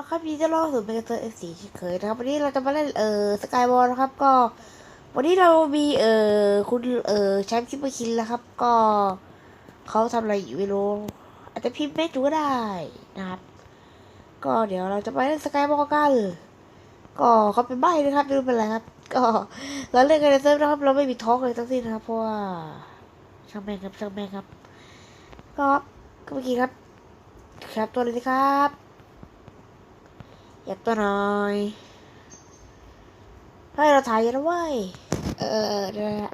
เราครับยินดีต้อนรับสู่เมกาเตอร์เอฟซีเคยนะครับ วันนี้เราจะมาเล่นเอ่อสกายวอลนะครับก็ วันนี้เรามีเอ่อคุณเอ่อแชมป์คิปเปอร์คินแล้วครับ ก็เขาทำอะไรอยู่ไม่รู้อาจจะพิมพ์ไม่ถูกก็ได้นะครับ ก็เดี๋ยวเราจะไปเล่นสกายวอลกันก็เขาเป็นใบนะครับไม่รู้เป็นอะไรครับ ก็เราเล่นกันในเซิร์ฟนะครับ เราไม่มีท้องเลยทั้งสิ้นนะครับ เพราะว่าช่างแม่งครับช่างแม่งครับ ก็เมื่อกี้ครับ ครับตัวเลยนะครับ ยากตัวหน่อยเฮ้ยเราถ่ายอยังนะเว้ย เออเดี๋ยวนะ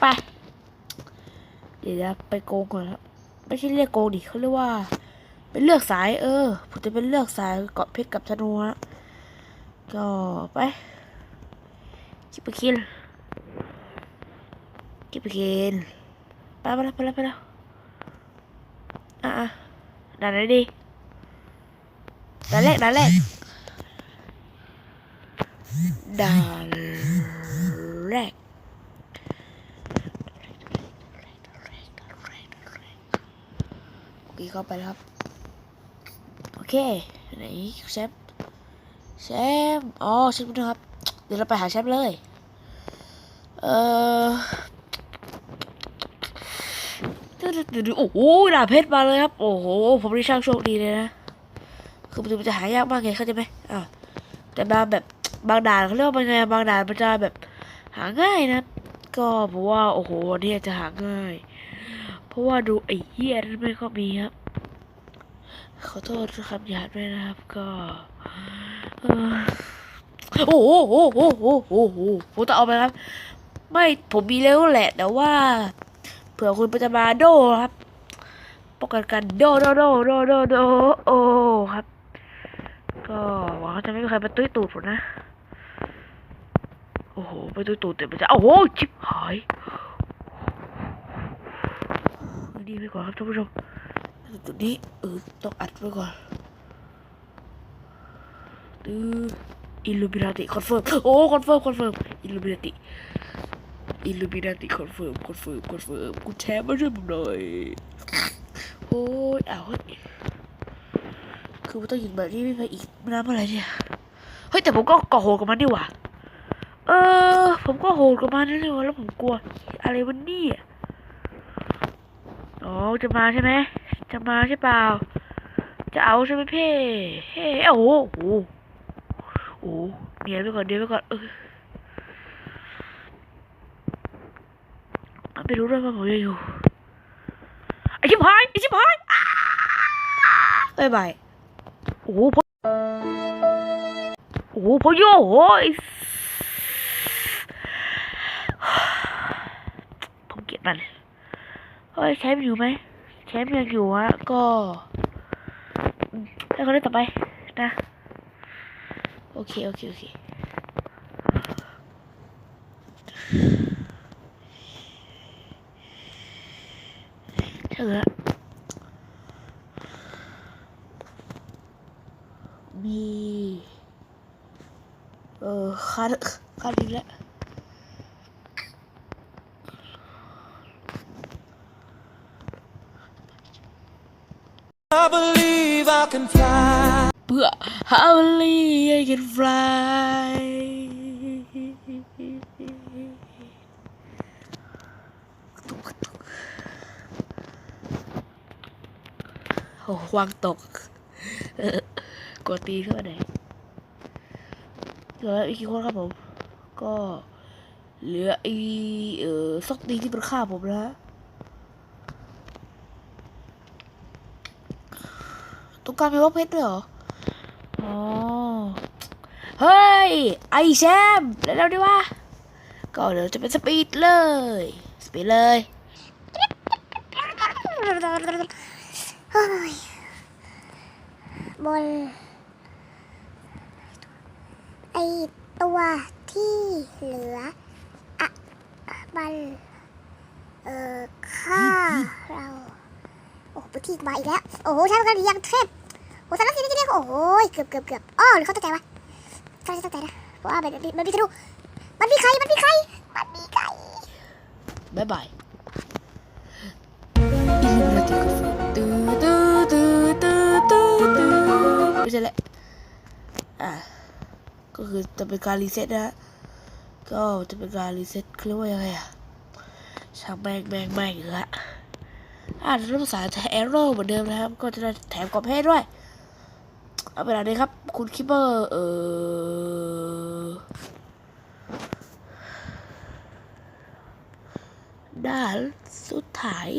ไป เดี๋ยวไปโกงก่อนครับไม่ใช่เรียกโกงดิเขาเรียกว่า เป็นเลือกสาย เออ ผมจะเป็นเลือกสายเกาะเพชรกับธนูฮะก็ไปจิบไปคินจิบไปคินไปไปแล้วไปแล้วไปแล้วอะอะด่านไหนดีด่านแรกด่านแรก ด่านแรกโอเคเข้าไปครับ โอเค ไหนแชมแชมอ๋อแชมนะครับ เดี๋ยวเราไปหาแชมเลย เออโอ้โหดาบเพชรมาเลยครับ โอ้โห ผมได้ช่างโชคดีเลยนะ คือมันจะหายากมากไงเข้าใจไหมอ่าแต่บาแบบ บางด่านเขาเรียกว่าเป็นไงบางด่านมันจะแบบ หาง่ายนะ ก็เพราะว่า โอ้โหวันนี้จะหาง่าย เพราะว่าดูไอ้เหี้ยนั่นไม่ก็มีครับ ขอโทษคำหยาบด้วยนะครับ ก็โอ้โหโอ้โหโอ้โหโอ้โหผมจะเอาไปครับ ไม่ผมมีแล้วแหละ แต่ว่าเผื่อคุณจะมาโดครับป้องกันกันโดโดโดโดโดโดโอ้ครับ ก็หวังว่าจะไม่มีใครมาตุ้ยตูดผมนะ อ้โหไปตุ้ยตูดแต่มันจะโอ้โหชิบหายดีไปก่อนครับท่านผู้ชมจุดนี้เออต้องอัดไว้ก่อนดื้ออิลูมินาติคอนเฟิร์มโอ้คอนเฟิร์มคอนเฟิร์มอิลูมินาติอิลูมินาติคอนเฟิร์มคอนเฟิร์มคอนเฟิร์มกูแชร์มาช่วยผมหน่อยโอ้ยเอ้าเฮ้ยคือมันต้องยิงแบบนี้ไม่ไปอีกนานเมื่อไรเนี่ยเฮ้ยแต่ผมก็ก่อโหกับมันดีหว่า เออ ผมก็โหดกับมันนี่หว่าแล้วผมกลัว อะไรวันนี้อ๋อจะมาใช่ไหมจะมาใช่เปล่า จะเอาใช่ไหมเพ่เฮ้โอ้โหโอ้โหเดี๋ยวไปก่อนเดี๋ยวไปก่อนเออไม่รู้ด้วยว่าผมจะอยู่ไอชิบหายไอชิบหายอ้าบ๊ายบายโอ้โหโอ้โหพอโยโอ้ยผ มันเฮ้ยแชมป์อยู่ไหมแชมป์ยังอยู่ฮะก็ให้เขาได้ต่อไปนะ โอเค โอเค โอเคเถอะมีเออคันคันอีกแล้ว I believe I can fly. เพื่อ How only I can fly โอ้วางตกกดตีเข้าไปไหนเหลืออีกกี่คนครับผม ก็เหลือไอเออซอกตีที่มันฆ่าผมนะฮะ ตรงกลางมีว่าเพชรด้วยเหรออ๋อเฮ้ย ไอแชมป์แล้วเราดีว่า ก็เดี๋ยวจะเป็นสปีดเลย สปีดเลยเฮ้ยบนไอตัวที่เหลืออะมันเอ่อฆ่าเรา โอ้โหพื้นที่มาอีกแล้ว โอ้โหใช้กันยังเทพ โอ้สารสินนี่โอ้โหเกือบเกือบเกือบอ๋อหรือเขาตั้งใจวะตั้งใจตั้งใจนะเพราะว่ามันมันมีธนูมันมีใครมันมีใครมันมีใครบ๊ายบายอิลูมินาติก็ฟื้นตื้อตื้อตื้อตื้อตื้อตื้อไม่ใช่แหละอะก็คือจะเป็นการรีเซ็ตนะ ก็จะเป็นการรีเซ็ตเขาเรียกว่ายังไงอะช่างแมงแมงแมงอยู่ละอ่านภาษาแอโร่เหมือนเดิมนะครับ ก็จะได้แถมกรอบเพศด้วย เอาไปไหนดีครับ คุณคิปเปอร์ เออด้านสุดท้าย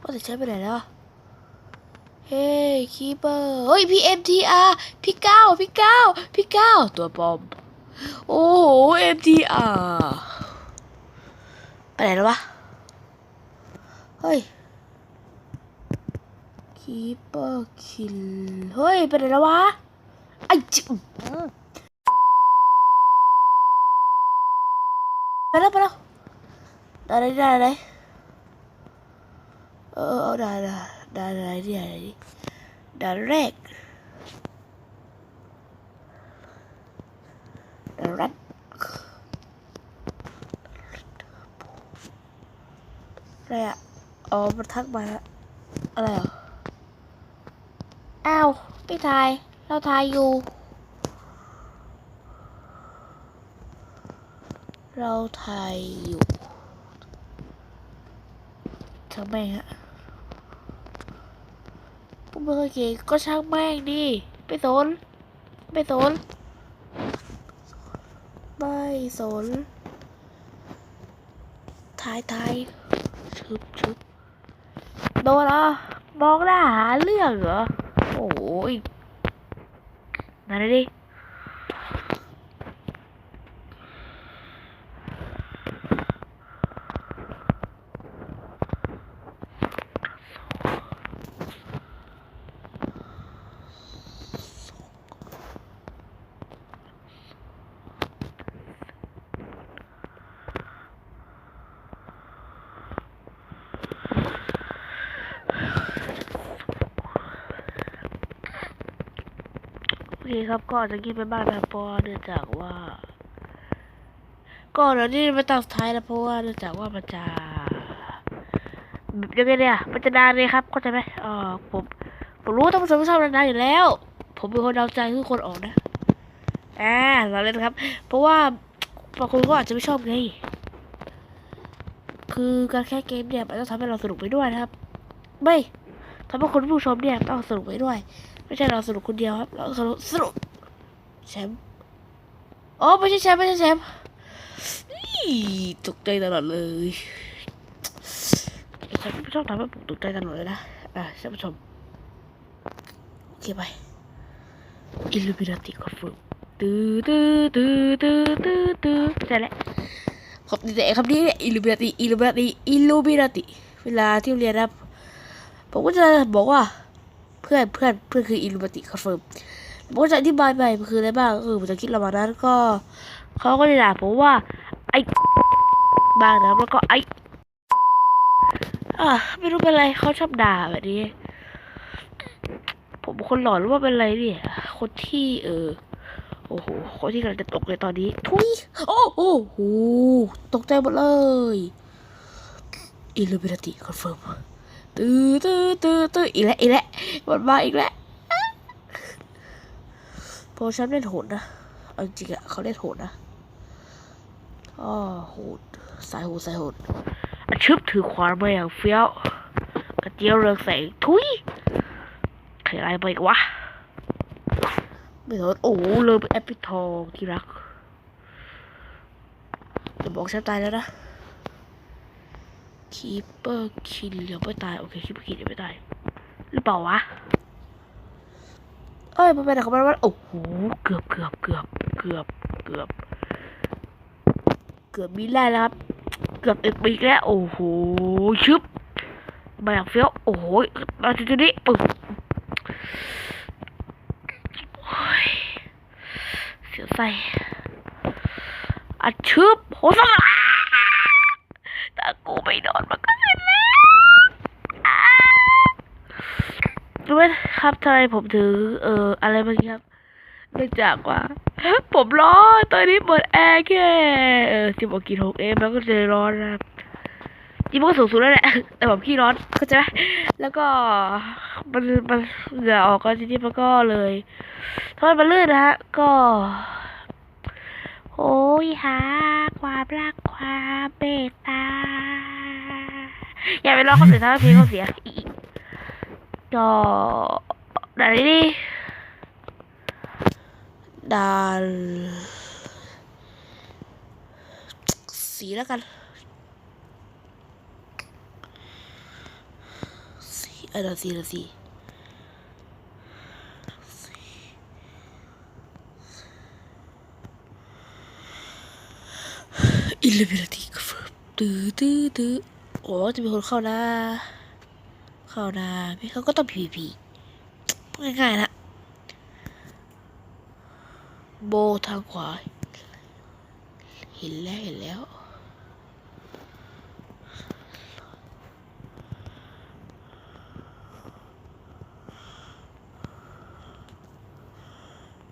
ว่าแต่ใช้ไปไหนแล้วอะเฮ้ยคีเปอร์ เฮ้ยพีเอ็มทีอาร์พี่เก้าพี่เก้าพี่เก้าตัวปอม โอ้โหเอ็มทีอาร์ ไปไหนแล้ววะ เฮ้ยคีเปอร์คิล เฮ้ย ไปไหนแล้ววะ ไอ้จิไปแล้วไปแล้วได้ได้ได้ได้เออเอาด่าด่าด่าอะไรที่อะไรดิด่าแรกด่าแรก อะไรอะ อ๋อมันทักมาอะไรอะ อ้าวไม่ทาย เราทายอยู่ เราทายอยู่ทำไมฮะกูไม่เคยเก่งก็ช่างแม่งดิไปสนไม่สนไม่สนทายทาย โดนเหรอมองหน้าหาเรื่องเหรอ โอ้ยมาเลยดิ เคครับก็อาจจะกินไปบ้างนะเพราะเนื่องจากว่า ก็เดี๋ยวนี้ไปตัดสุดท้ายแล้วเพราะว่าเนื่องจากว่ามันจะแบบยังไงเนี่ยมันจะนานเลยครับเข้าใจไหมเออผมผมรู้ว่าต้องผสมชอบนานอยู่แล้ว ผมเป็นคนเดาใจทุกคนออกนะอ่าเราเล่นครับ เพราะว่าบางคนก็อาจจะไม่ชอบไงคือการแค่เกมเนี่ยมันต้องทำให้เราสนุกไปด้วยนะครับ ไม่ทำให้คนผู้ชมเนี่ยต้องสนุกไปด้วย ไม่ใช่เราสนุกคนเดียวครับ เราสนุกสนุกแชมป์อ๋อไม่ใช่แชมป์ไม่ใช่แชมป์อี้ตกใจตลอดเลยไอ้แชมป์ไม่ชอบทำให้ผมตกใจตลอดเลยนะอะท่านผู้ชมโอเคไปอิลูมินาติคอนเฟิร์มตื้อตื้อตื้อตื้อตื้อตื้อใช่แล้วขอบดีใจคำนี้อิลูมินาติอิลูมินาติอิลูมินาติ เวลาที่เรียนนะผมก็จะบอกว่า เพื่อนเพื่อนเพื่อนคืออิลูมิติคอนเฟิร์มผมก็จะอธิบายไปมันคืออะไรบ้างคือผมจะคิดระหว่างนั้นก็เขาก็จะด่าผมว่า ไอ้บ้างนะครับแล้วก็ไอ้อ่าไม่รู้เป็นไรเขาชอบด่าแบบนี้ ผมคนหลอนหรือว่าเป็นอะไรเนี่ยคนที่เออโอ้โหคนที่กำลังจะตกเลยตอนนี้ ทุยโอ้โหตกใจหมดเลยอิลูมิติคอนเฟิร์ม ตื้อตื้อตื้อตื้ออีกแล้วอีกแล้วมันมาอีกแล้วโปรแชมป์เล่นโหดนะเอาจริงอะเขาเล่นโหดนะอ๋อโหดสายโหดสายโหดอาชึบถือขวานมาอย่างเฟี้ยวกระเจียวเรืองแสงทุยใครอะไรไปอีกวะไม่สนโอ้เลยเป็นแอปเปิลทองที่รักจะบอกแชมป์ตายแล้วนะ คีเปอร์คินยังไม่ตาย โอเคคีเปอร์คินยังไม่ตาย หรือเปล่าวะ เอ้ยมันไปไหนของมันวะโอ้โห เกือบเกือบเกือบเกือบเกือบ เกือบมีแล้วครับ เกือบเอ็ดปีแล้ว โอ้โห ชึบมาอย่างเฟี้ยว โอ้โหมาจุดนี้ปึ๊บโอ้ยเสียวใส่อัดชึบโหสนาากูไม่โดนมันก็เสร็จแล้วอ้ารู้ไหมครับทำไมผมถึงเอ่อ อะไรเมื่อกี้ครับเนื่องจากว่า ผมร้อนตอนนี้เปิดแอร์แค่เออสิบกว่ากิโลเองมันก็เลยร้อนนะครับริงมันก็สูงสุดแล้วแหละแต่ผมขี้ร้อนเข้าใจไหมแล้วก็มันมันเหงื่อออกก็ทีนี้มันก็เลยทำไมมันลื่นนะฮะก็โอ้ยหาความรักความเมตตา อย่าไปร้องคนอื่นทำให้เพลงเขาเสียอีกก็ด่านนี้ดิด่านสีแล้วกันสีเออด่านสีด่านสีอิเลเวลตีก็ฟิร์มตื้อตื้อ ตื้โอ้จะมีคนเข้านะ เข้านะพี่เขาก็ต้องพีพีง่ายๆนะ โบทางขวา เห็นแล้วเห็นแล้ว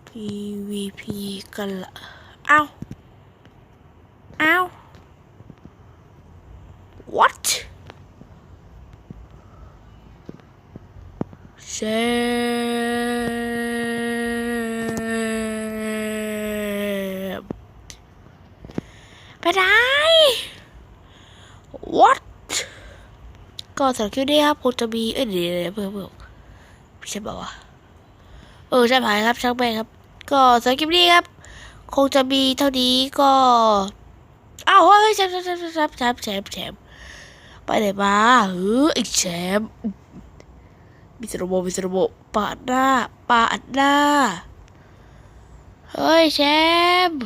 PVP กันละ เอ้าเอ้า what เชมไปไหน what ก็สำหรับคลิปนี้ครับคงจะมีเอ้ยเดี๋ยวเพิ่มเพิ่มใช่บอกว่าเออใช่ไหมครับช่างแม่ครับ ก็สำหรับคลิปนี้ครับ คงจะมีเท่านี้ก็อ้าวเฮ้ยแชมป์แชมป์แชมป์แชมป์แชมป์แชมป์ไปไหนมาเออไอ้แชมป์ มิสโรโบวิสโรโบปาดหน้าปาดหน้า เฮ้ยแชมป์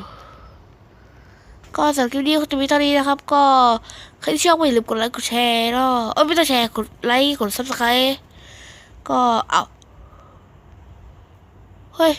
ก็สำหรับคลิปนี้คงจะมีเท่านี้นะครับ ก็ใครที่ชอบก็อย่าลืมกดไลค์กดแชร์เนาะเออไม่ต้องแชร์กดไลค์กดซับสไครต์ก็เอาเฮ้ย